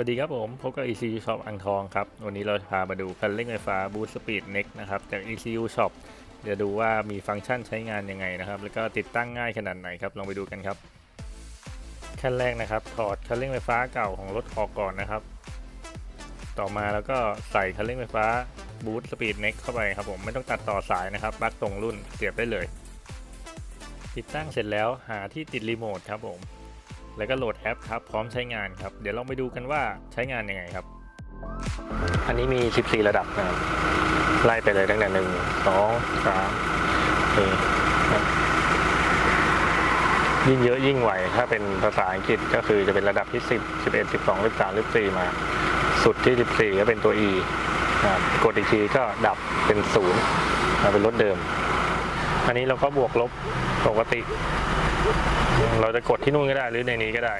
วัสดีครับผมพบกับ ECU Shop อ่างทองครับ วันนี้เราพามาดูคันเร่งไฟฟ้า Boost Speed Next นะครับ จาก ECU Shop เดี๋ยวดูว่ามีฟังก์ชันใช้งานยังไงนะครับ แล้วก็ติดตั้งง่ายขนาดไหนครับ ลองไปดูกันครับ ขั้นแรกนะครับ ถอดคันเร่งไฟฟ้าเก่าของรถออกก่อนนะครับ ต่อมาแล้วก็ใส่คันเร่งไฟฟ้า Boost Speed Next เข้าไปครับผม ไม่ต้องตัดต่อสายนะครับปลั๊กตรงรุ่นเสียบได้เลย ติดตั้งเสร็จแล้วหาที่ติดรีโมทครับผม แล้วก็โหลดแอปครับ พร้อมใช้งานครับ เดี๋ยวลองไปดูกันว่าใช้งานยังไงครับ อันนี้มี 14 ระดับนะครับไล่ไปเลยตั้งแต่หนึ่งสองสามสี่ยิ่งเยอะยิ่งไหว ถ้าเป็นภาษาอังกฤษก็คือจะเป็นระดับที่ 10 11 12 13 14 มา สุดที่ 14 ก็เป็นตัว E นะครับกดอีกทีก็ดับเป็นศูนย์มาเป็นรถเดิม อันนี้เราก็บวกลบปกติ เราจะกดที่นู่นก็ได้หรือในนี้ก็ได้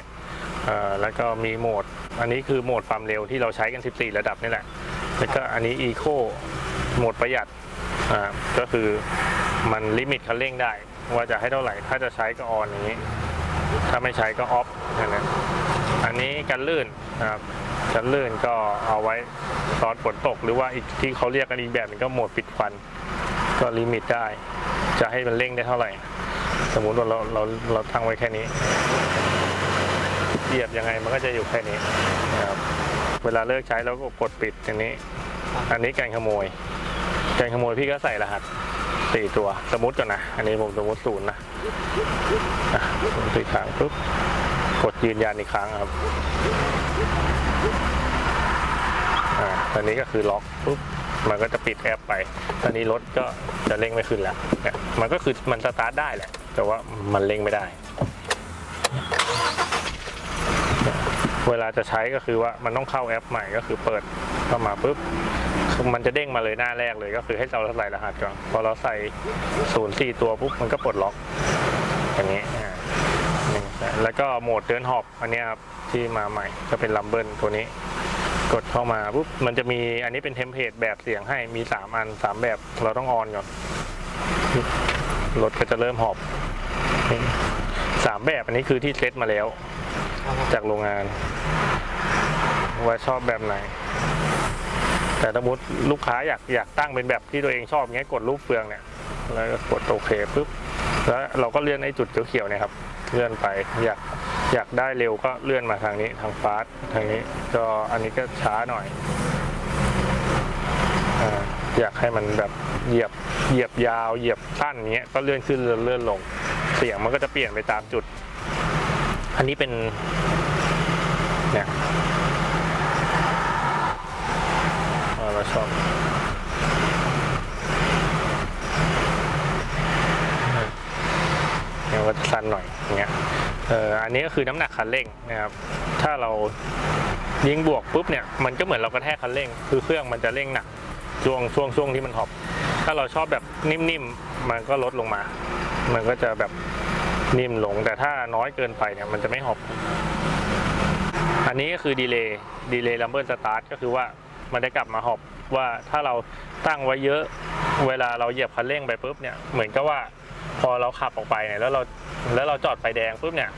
แล้วก็มีโหมด อันนี้คือโหมดความเร็วที่เราใช้กัน 14 ระดับนี่แหละ แล้วก็อันนี้ Eco โหมดประหยัด ก็คือมันลิมิตคันเร่งได้ ว่าจะให้เท่าไหร่ ถ้าจะใช้ก็ออนอย่างนี้ ถ้าไม่ใช้ก็ออฟนะอันนี้กันลื่นนะครับกันลื่นก็เอาไว้ตอนฝนตก หรือว่าอีกที่เขาเรียกกันอีกแบบนึงก็โหมดปิดควัน ก็ลิมิตได้ จะให้มันเร่งได้เท่าไหร่ สมมุติว่าเราเราเราตั้งไว้แค่นี้ เหยียบยังไงมันก็จะอยู่แค่นี้นะครับ เวลาเลิกใช้เราก็กดปิดอย่างนี้ อันนี้การขโมย การขโมยพี่ก็ใส่รหัสสี่ตัวสมมติก่อนนะ อันนี้ผมสมมติศูนย์นะอะสี่ครั้งปุ๊บกดยืนยันอีกครั้งครับอ่าตอนนี้ก็คือล็อกปุ๊บมันก็จะปิดแอปไป ตอนนี้รถก็จะเร่งไม่ขึ้นแล้ว มันก็คือมันสตาร์ทได้แหละ แต่ว่ามันเร่งไม่ได้ เวลาจะใช้ก็คือว่ามันต้องเข้าแอปใหม่ก็คือเปิดเข้ามาปุ๊บมันจะเด้งมาเลยหน้าแรกเลยก็คือให้เราใส่รหัสก่อนพอเราใส่ศูนย์สี่ตัวปุ๊บมันก็ปลดล็อกอย่างนี้แล้วก็โหมดเดินหอบอันนี้ครับที่มาใหม่ก็เป็นลัมเบิลตัวนี้ กดเข้ามาปุ๊บมันจะมีอันนี้เป็นเทมเพลตแบบเสียงให้มีสามอันสามแบบเราต้องออนก่อนรถก็จะเริ่มหอบ นี่สามแบบอันนี้คือที่เซตมาแล้ว จากโรงงาน ว่าชอบแบบไหน แต่สมมติลูกค้าอยากอยากตั้งเป็นแบบที่ตัวเองชอบเงี้ยกดรูปเฟืองเนี่ย แล้วก็กดโอเคปุ๊บแล้วเราก็เลื่อนไอ้จุดเขียวๆเนี่ยครับ เลื่อนไปอยากอยากได้เร็วก็เลื่อนมาทางนี้ทางฟาสต์ทางนี้ ก็อันนี้ก็ช้าหน่อยอยากให้มันแบบเหยียบเหยียบยาว เหยียบสั้นเงี้ยก็เลื่อนขึ้นเลื่อนลง เสียงมันก็จะเปลี่ยนไปตามจุด อันนี้เป็นเนี่ยเราชอบเนี่ยก็จะสั้นหน่อยอย่างเงี้ยเอออันนี้ก็คือน้ำหนักคันเร่งนะครับ ถ้าเรายิงบวกปุ๊บเนี่ย มันก็เหมือนเรากระแทกคันเร่ง คือเครื่องมันจะเร่งหนักช่วงช่วงช่วงที่มันหอบ ถ้าเราชอบแบบนิ่มๆ มันก็ลดลงมา มันก็จะแบบนิ่มลง แต่ถ้าน้อยเกินไปเนี่ยมันจะไม่หอบอันนี้ก็คือดีเลย์ดีเลย์ลัมเบิลสตาร์ทก็คือว่ามันได้กลับมาหอบว่าถ้าเราตั้งไว้เยอะเวลาเราเหยียบคันเร่งไปปุ๊บเนี่ยเหมือนกับว่าพอเราขับออกไปเนี่ยแล้วเราแล้วเราจอดไฟแดงปุ๊บเนี่ย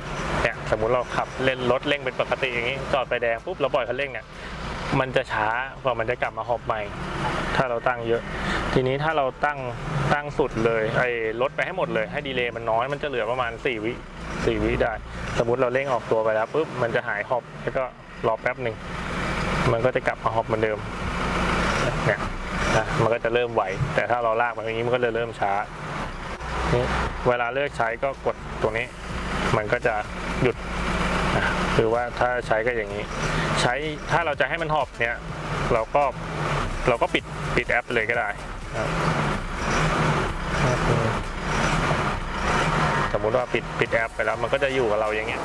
เนี่ยสมมุติเราขับเล่นรถเร่งเป็นปกติอย่างนี้จอดไฟแดงปุ๊บเราปล่อยคันเร่งเนี่ย มันจะช้ากว่ามันจะกลับมาหอบใหม่ ถ้าเราตั้งเยอะ ทีนี้ถ้าเราตั้งตั้งสุดเลยไอ้ลดไปให้หมดเลย ให้ดีเลย์มันน้อยมันจะเหลือประมาณ 4 วิ4วิได้ สมมุติเราเร่งออกตัวไปแล้วปุ๊บมันจะหายหอบแล้วก็รอแป๊บหนึ่งมันก็จะกลับมาหอบเหมือนเดิมเนี่ยนะมันก็จะเริ่มไหว แต่ถ้าเราลากไปอย่างนี้มันก็จะเริ่มช้านี่เวลาเลิกใช้ก็กดตัวนี้ มันก็จะหยุด คือว่าถ้าใช้ก็อย่างนี้ ใช้ถ้าเราจะให้มันหอบเนี่ย เราก็เราก็ปิดปิดแอปเลยก็ได้สมมุติว่าปิดปิดแอปไปแล้วมันก็จะอยู่กับเราอย่างเงี้ย